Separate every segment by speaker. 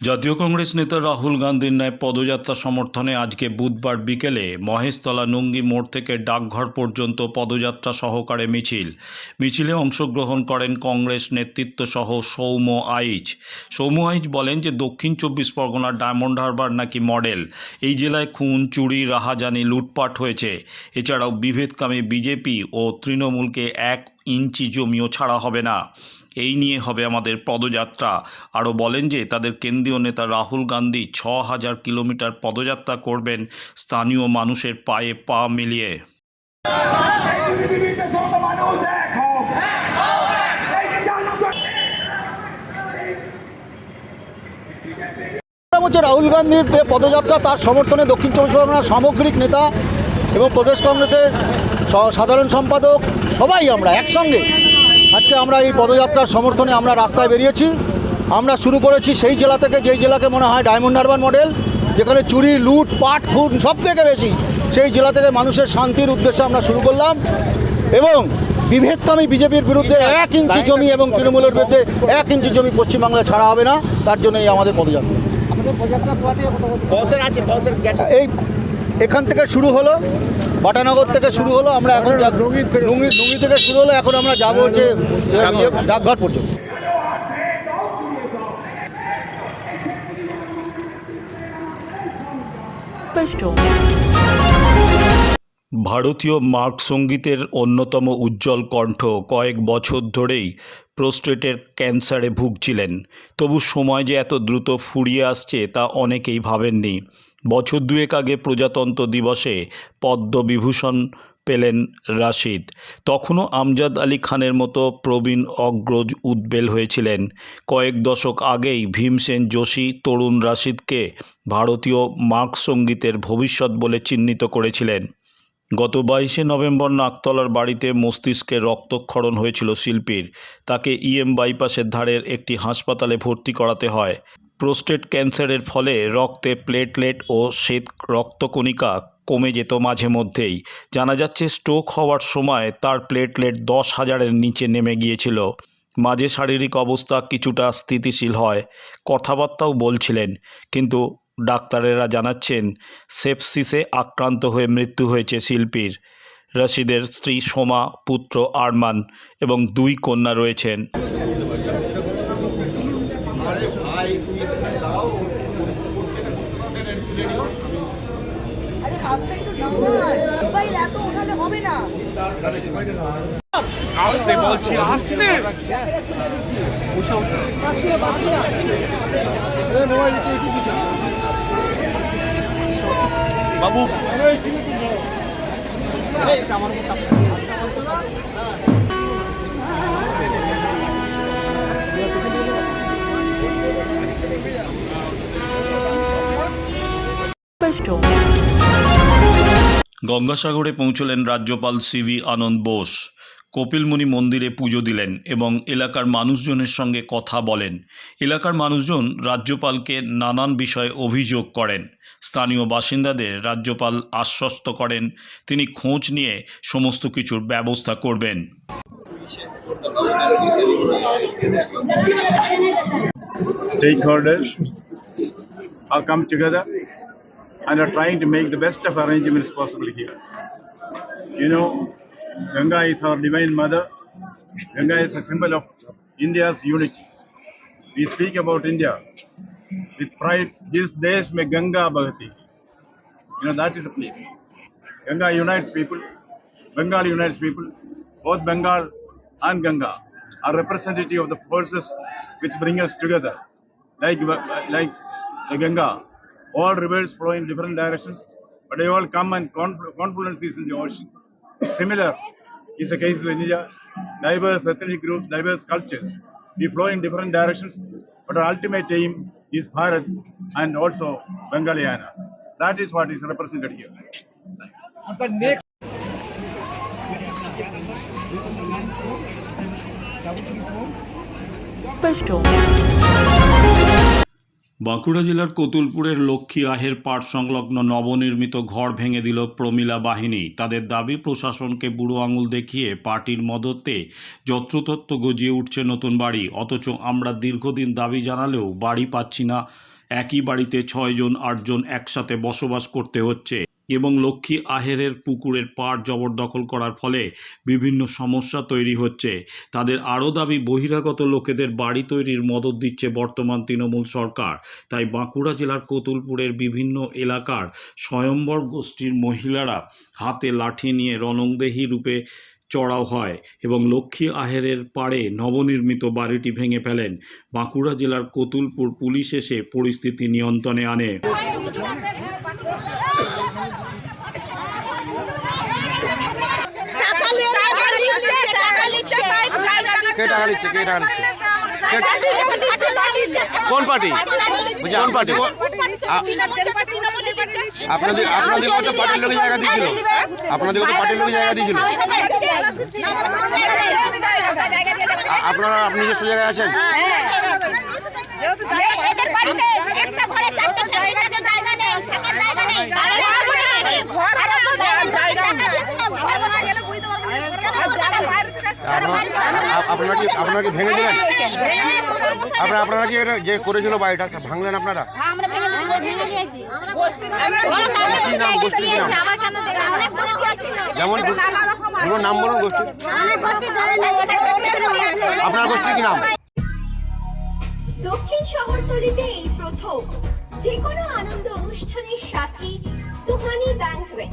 Speaker 1: জাতীয় কংগ্রেস নেতা রাহুল গান্ধীর ন্যায় পদযাত্রা সমর্থনে আজকে বুধবার বিকেলে মহেশতলা নুঙ্গি মোড় থেকে ডাকঘর পর্যন্ত পদযাত্রা সহকারে মিছিল। মিছিলে অংশগ্রহণ করেন কংগ্রেস নেতৃত্ব সহ সৌম্য আইচ। সৌম্য আইচ বলেন যে দক্ষিণ চব্বিশ পরগনার ডায়মন্ড হারবার নাকি মডেল। এই জেলায় খুন, চুরি, রাহাজানি, লুটপাট হয়েছে। এছাড়াও বিভেদকামী বিজেপি ও তৃণমূলকে এক ইঞ্চি জমিও ছাড়া হবে না। এই নিয়ে হবে আমাদের পদযাত্রা। আরও বলেন যে, তাদের কেন্দ্রীয় নেতা রাহুল গান্ধী ছ হাজার কিলোমিটার পদযাত্রা করবেন স্থানীয় মানুষের পায়ে পা মিলিয়ে।
Speaker 2: হচ্ছে রাহুল গান্ধীর পদযাত্রা, তার সমর্থনে দক্ষিণ চব্বিশ পরগনার সামগ্রিক নেতা এবং প্রদেশ কংগ্রেসের সাধারণ সম্পাদক, সবাই আমরা একসঙ্গে আজকে আমরা এই পদযাত্রার সমর্থনে আমরা রাস্তায় বেরিয়েছি। আমরা শুরু করেছি সেই জেলা থেকে যেই জেলাকে মনে হয় ডায়মন্ড হারবার মডেল যেখানে চুরি লুট পাট খুন সব থেকে বেশি সেই জেলা থেকে মানুষের শান্তির উদ্দেশ্যে আমরা শুরু করলাম। এবং বিভেদকামী বিজেপির বিরুদ্ধে এক ইঞ্চি জমি এবং তৃণমূলের বিরুদ্ধে এক ইঞ্চি জমি পশ্চিমবাংলায় ছাড়া হবে না তার জন্য এই আমাদের পদযাত্রা এই এখান থেকে শুরু হলো। বাটানগর থেকে শুরু হলো আমরা এখন লুঙ্গি থেকে শুরু হলো এখন আমরা যাব যে ডাকঘর। পর্যন্ত।
Speaker 1: ভারতীয় মার্ক সঙ্গীতের অন্যতম উজ্জ্বল কণ্ঠ কয়েক বছর ধরেই প্রোস্টেটের ক্যান্সারে ভুগছিলেন। তবু সময় যে এত দ্রুত ফুরিয়ে আসছে তা অনেকেই ভাবেননি। বছর দুয়েক আগে প্রজাতন্ত্র দিবসে পদ্মবিভূষণ পেলেন রাশিদ। তখনও আমজাদ আলী খানের মতো প্রবীণ অগ্রজ উদ্বেল হয়েছিলেন। কয়েক দশক আগেই ভীমসেন যোশী তরুণ রাশিদকে ভারতীয় মার্ক সঙ্গীতের ভবিষ্যৎ বলে চিহ্নিত করেছিলেন। গত বাইশে নভেম্বর নাকতলার বাড়িতে মস্তিষ্কে রক্তক্ষরণ হয়েছিল শিল্পীর। তাকে ইএম বাইপাসের ধারের একটি হাসপাতালে ভর্তি করাতে হয়। প্রোস্টেট ক্যান্সারের ফলে রক্তে প্লেটলেট ও শ্বেত রক্তকণিকা কমে যেত মাঝে মধ্যেই। জানা যাচ্ছে, স্ট্রোক হওয়ার সময় তার প্লেটলেট দশ হাজারের নিচে নেমে গিয়েছিল। মাঝে শারীরিক অবস্থা কিছুটা স্থিতিশীল হয়, কথাবার্তাও বলছিলেন। কিন্তু ডাক্তারেরা জানাচ্ছেন সেপসিসে আক্রান্ত হয়ে মৃত্যু হয়েছে শিল্পীর। রশিদের স্ত্রী সোমা পুত্র আরমান এবং দুই কন্যা রয়েছেন।
Speaker 3: Mobile
Speaker 4: shown.
Speaker 1: গঙ্গাসাগরে পৌঁছলেন রাজ্যপাল সিভি আনন্দ বোস কপিলমুনি মন্দিরে পুজো দিলেন এবং এলাকার মানুষজনের সঙ্গে কথা বলেন। এলাকার মানুষজন রাজ্যপালকে নানান বিষয়ে অভিযোগ করেন। স্থানীয় বাসিন্দাদের রাজ্যপাল আশ্বস্ত করেন তিনি খোঁজ নিয়ে সমস্ত কিছুর ব্যবস্থা করবেন।
Speaker 5: And are trying to make the best of arrangements possible here. You know, Ganga is our divine mother. Ganga is a symbol of India's unity. We speak about India with pride. This desh mein Ganga Bhagati. You know, that is a place. Ganga unites people. Bengal unites people. Both Bengal and Ganga are representative of the forces which bring us together. Like, like the Ganga, all rivers flow in different directions, but they all come and confluence confluences in the ocean. Similar is the case with India. Diverse ethnic groups, diverse cultures. We flow in different directions, but our ultimate aim is Bharat and also Bengalayana. That is what is represented here.
Speaker 4: Number shown.
Speaker 1: Bankura জেলার কতুলপুরের লক্ষ্মী আহের পাট সংলগ্ন নবনির্মিত ঘর ভেঙে দিল প্রমীলা বাহিনী। তাদের দাবি, প্রশাসনকে বুড়ো আঙুল দেখিয়ে পার্টির মদতে যত্রতত্ত্ব গজিয়ে উঠছে নতুন বাড়ি। অথচ আমরা দীর্ঘদিন দাবি জানালেও বাড়ি পাচ্ছি না। একই বাড়িতে ছয়জন, আটজন একসাথে বসবাস করতে হচ্ছে। এবং লক্ষ্মী আহেরের পুকুরের পাড় জবরদখল করার ফলে বিভিন্ন সমস্যা তৈরি হচ্ছে। তাদের আরও দাবি, বহিরাগত লোকেদের বাড়ি তৈরির মদত দিচ্ছে বর্তমান তৃণমূল সরকার। তাই বাঁকুড়া জেলার কতুলপুরের বিভিন্ন এলাকার স্বয়ম্বর গোষ্ঠীর মহিলারা হাতে লাঠি নিয়ে রণংদেহী রূপে চড়াও হয় এবং লক্ষ্মী আহেরের পাড়ে নবনির্মিত বাড়িটি ভেঙে ফেলেন। বাঁকুড়া জেলার কতুলপুর পুলিশ এসে পরিস্থিতি নিয়ন্ত্রণে আনে
Speaker 3: টাকা নিয়ে টাকা নিচ্ছে টাকা নিচ্ছে তাই জায়গা দিচ্ছে
Speaker 6: কে টাকা নিচ্ছে কে টাকা নিচ্ছে
Speaker 3: কোন
Speaker 6: পার্টি? কোন পার্টি? আপনাদের আপনাদের কত পার্টির লোক জায়গা দিয়েছিল? আপনাদের কত পার্টির লোক জায়গা দিয়েছিল? আপনারা আপনি নিজস্ব জায়গায় আছেন
Speaker 3: এদের বাড়িতে একটা ঘরে চারটে ফ্যামিলি থাকে জায়গা নেই থাকার জায়গা নেই ঘর ভাড়া তো দেওয়ার জায়গা নেই ঘর ভাড়া গেলে বুঝতে পারব আর যারা বাইরে থেকে আসছে তারা বাইরে
Speaker 6: আ- আপনারা কি আপনারা কি ভেঙে দিলেন? আপনারা আপনারা কি এটা যে করেছিল বাড়িটা ভাঙলেন আপনারা? কি নাম নাম যেমন পুরো নাম বলুন গোষ্ঠী আপনার গোষ্ঠীর কি নাম?
Speaker 7: দক্ষিণ শহরতলিতে এই প্রথম। যে কোনো আনন্দ অনুষ্ঠানের সাথে Suhani banquet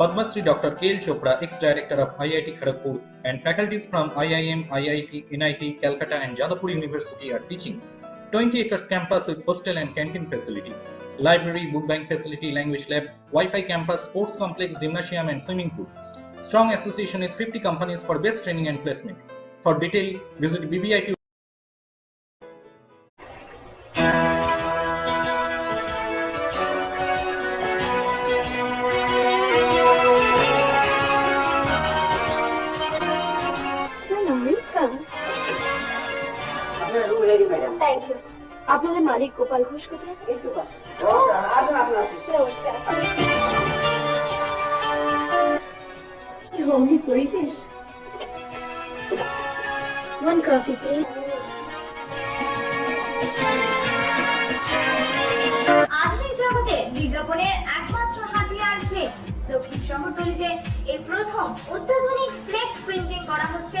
Speaker 8: Padma Shri Dr. K. L. Chopra, ex-director of IIT Kharagpur, and faculties from IIM, IIT, NIT, Calcutta, and Jadavpur University are teaching. 20 acres campus with hostel and canteen facility, library, book bank facility, language lab, Wi-Fi campus, sports complex, gymnasium, and swimming pool. Strong association with 50 companies for best training and placement. For detail, visit BBIT
Speaker 7: thank you আপনাদের মালিক গোপাল ঘোষ কোথায়? নমস্কার homely পরিবেশ? One coffee, please.
Speaker 9: আধুনিক জগতে বিজ্ঞাপনের একমাত্র হাতিয়ার flakes. দক্ষিণ শহরতলিতে এই প্রথম অত্যাধুনিক ফ্লেক্স প্রিন্টিং করা হচ্ছে